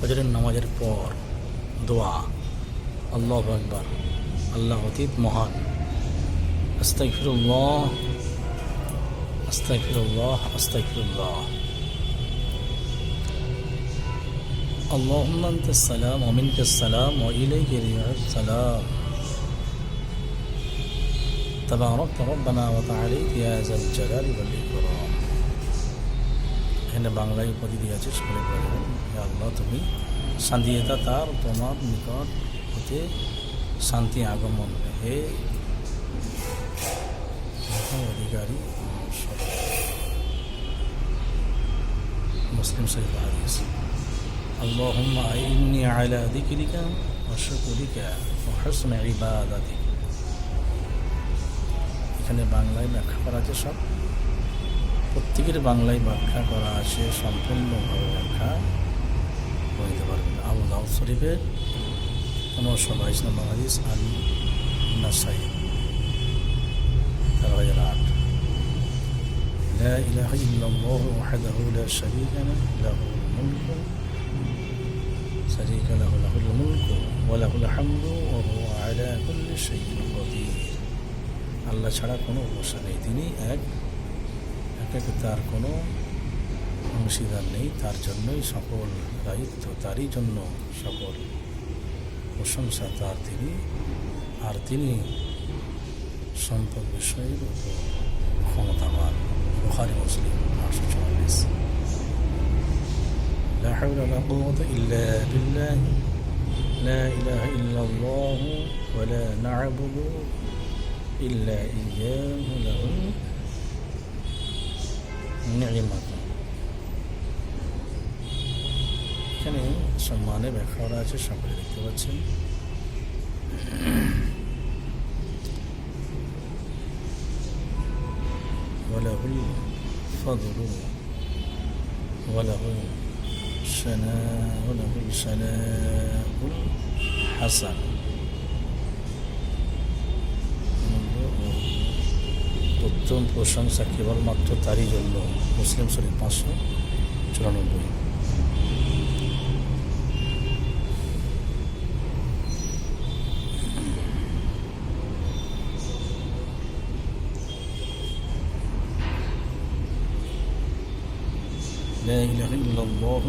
ফজরের নামাজের পর দোয়া আল্লাহ আকবার আল্লাহ অতীত মহান আস্তাগফিরুল্লাহ আস্তাগফিরুল্লাহ আস্তাগফিরুল্লাহ اللهم انت السلام ومنك السلام واليك يرجع السلام تباركت ربنا وتعاليت يا ذا الجلال والاكرام এখানে বাংলায় উপাধি দিয়েছে স্কুলে পড়বেন হে আল্লাহ তুমি শান্তিতা তার তোমার নিকট হতে শান্তি আগমন হে মহান অধিকারী মুসলিম শরীফ হাদিস اللهم أعني على ذكرك وشكرك وحسن عبادتك এখানে বাংলায় ব্যাখ্যা করা আছে সব প্রত্যেকের বাংলায় ব্যাখ্যা করা আছে, সম্পূর্ণভাবে ব্যাখ্যা করতে পারবেন। আবু দাউদ শরীফের পনেরোশো বাইশ নম্বর হাদিস আল নাসাই তেরো হাজার আট আল্লাহ ছাড়া কোনো উপাস্য নেই। তিনি এক একে তার কোনো অংশীদার নেই তার জন্যই সকল দায়িত্ব তারই জন্য সকল প্রশংসা তার তিনি আর তিনি সম্পদ বিষয়ের উপর ক্ষমতাবান বুখারি মুসলিম আটশো চুয়াল্লিশ لا حول ولا قوة إلا بالله لا إله إلا الله ولا نعبد إلا إياه له نعمة এখানে সম্মানে ব্যাখ্যা করা আছে সকলে দেখতে পাচ্ছেন وله الفضل وله الثناء وله الثناء الحسن উত্তম প্রশংসা কেবলমাত্র তারই জন্য মুসলিম শরীফ পাঁচশো চুরানব্বই لا إله إلا الله